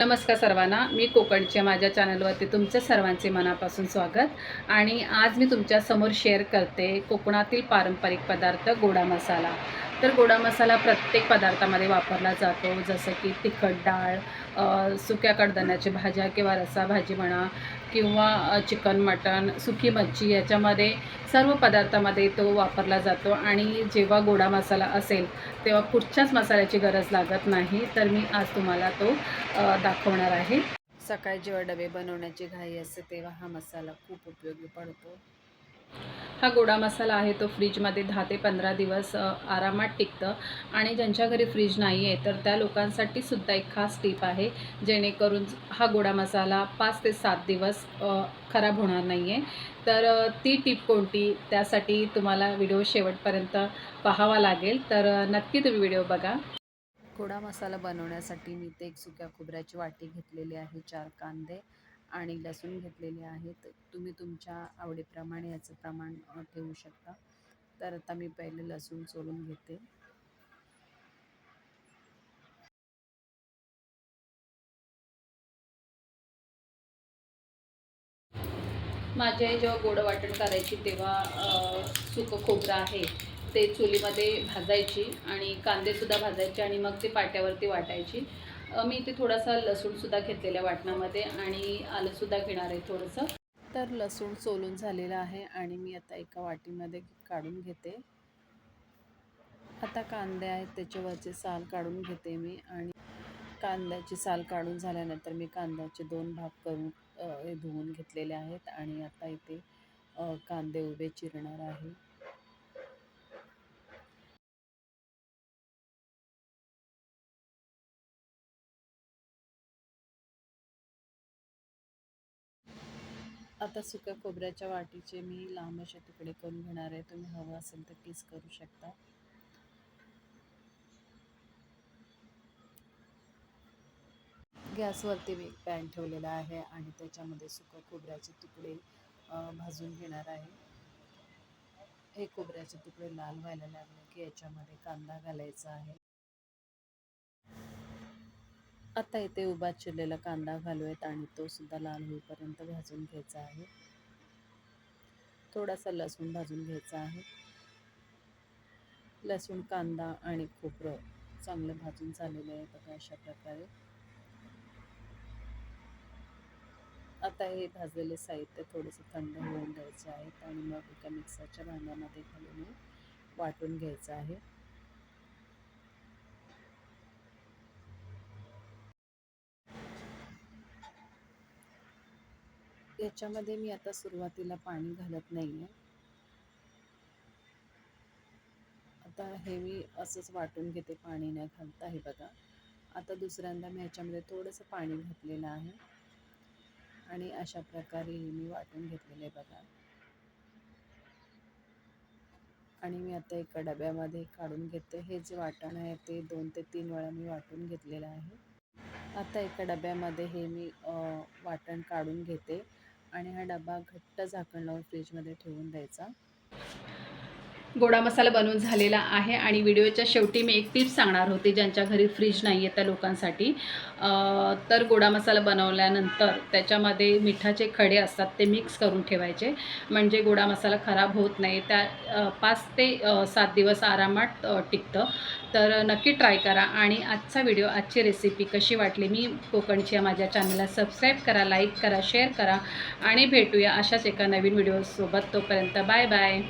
नमस्कार सर्वांना. मी कोकणच्या माझ्या चॅनलवरती तुमच्या सर्वांचे मनापासून स्वागत. आणि आज मी तुमच्यासमोर शेअर करते कोकणातील पारंपरिक पदार्थ गोडा मसाला. तर गोडा मसाला प्रत्येक पदार्थामध्ये वापरला जातो. जसं की तिखट डाळ सुक्या कडधान्याची भाज्या किंवा रसा भाजी म्हणा किंवा चिकन मटण सुकी मच्छी याच्यामध्ये सर्व पदार्थामध्ये तो वापरला जातो. आणि जेव्हा गोडा मसाला असेल तेव्हा कुठच्याच मसाल्याची गरज लागत नाही. तर मी आज तुम्हाला तो दाखवणार आहे. सकाळी जेव्हा डबे बनवण्याची घाई असते तेव्हा हा मसाला खूप उपयोगी पडतो. हा गोडा मसाला आहे तो फ्रीजमध्ये दहा ते पंधरा दिवस आरामात टिकतं. आणि ज्यांच्या घरी फ्रीज नाही आहे तर त्या लोकांसाठी सुद्धा एक खास टीप आहे जेणेकरून हा गोडा मसाला पाच ते सात दिवस खराब होणार नाही आहे तर ती टीप कोणती? त्यासाठी तुम्हाला व्हिडिओ शेवटपर्यंत पाहावा लागेल. तर नक्की तुम्ही व्हिडिओ बघा. गोडा मसाला बनवण्यासाठी मी ते एक सुक्या खोबऱ्याची वाटी घेतलेली आहे चार कांदे. आणि लसूण घेतलेले आहेत. तुम्ही तुमच्या आवडीप्रमाणे याचं प्रमाण ठेवू शकता. तर आता मी पहिले लसूण सोलून घेते. माझे आई जेव्हा गोड वाटण करायची तेव्हा सुकं खोबरं आहे ते चुलीमध्ये भाजायची आणि कांदेसुद्धा भाजायचे आणि मग ते पाट्यावरती वाटायची. मी इथे थोडासा लसूणसुद्धा घेतलेल्या वाटणामध्ये आणि आलंसुद्धा घेणार आहे थोडंसं. तर लसूण सोलून झालेलं आहे आणि मी आता एका वाटीमध्ये काढून घेते. आता कांदे आहेत त्याच्यावरचे साल काढून घेते मी आणि कांद्याची साल काढून झाल्यानंतर मी कांद्याचे दोन भाग करून हे धुवून घेतलेले आहेत आणि आता इथे कांदे उभे चिरणार आहे. आता सुक्या खोबऱ्याच्या वाटीचे मी लांब असे तुकडे करून घेणार आहे. तुम्ही हवं असेल तर पीस करू शकता. गॅसवरती मी एक पॅन ठेवलेला आहे आणि त्याच्यामध्ये सुकं खोबऱ्याचे तुकडे भाजून घेणार आहे. हे खोबऱ्याचे तुकडे लाल व्हायला लागले की याच्यामध्ये कांदा घालायचा आहे. आता इथे उभा चिरलेला कांदा घालूयात आणि तो सुद्धा लाल होईपर्यंत भाजून घ्यायचा आहे. थोडासा लसूण भाजून घ्यायचा आहे. लसूण कांदा आणि खोबरं चांगलं भाजून झालेलं आहे बघा अशा प्रकारे. आता हे भाजलेले साहित्य थोडंसं थंड होऊन द्यायचे आहेत आणि मग एका मिक्सरच्या भांड्यामध्ये घालून वाटून घ्यायचं आहे. याच्यामध्ये मी आता सुरुवातीला पाणी घालत नाही आहे आता हे मी असंच वाटून घेते पाणी न घालता. हे बघा. आता दुसऱ्यांदा मी ह्याच्यामध्ये थोडंसं पाणी घातलेलं आहे. आणि अशा प्रकारे हे मी वाटून घेतलेलं आहे बघा. आणि मी आता एका डब्यामध्ये काढून घेते. हे जे वाटण आहे. ते दोन ते तीन वेळा मी वाटून घेतलेलं आहे. आता एका डब्यामध्ये हे मी वाटण काढून घेते. आणि हा डबा घट्ट झाकण लावून फ्रीजमध्ये ठेवून द्यायचा. गोडा मसाला बनवून झालेला आहे आणि व्हिडिओच्या शेवटी मी एक टिप्स सांगणार होते ज्यांच्या घरी फ्रीज नाही आहे त्या लोकांसाठी. तर गोडा मसाला बनवल्यानंतर त्याच्यामध्ये मिठाचे खडे असतात ते मिक्स करून ठेवायचे. म्हणजे गोडा मसाला खराब होत नाही. त्या पाच ते सात दिवस आरामात टिकतं. तर नक्की ट्राय करा आणि आजचा व्हिडिओ आजची रेसिपी कशी वाटली मी कोकणची माझ्या चॅनलला सबस्क्राईब करा लाईक करा शेअर करा आणि भेटूया अशाच एका नवीन व्हिडिओसोबत तोपर्यंत बाय बाय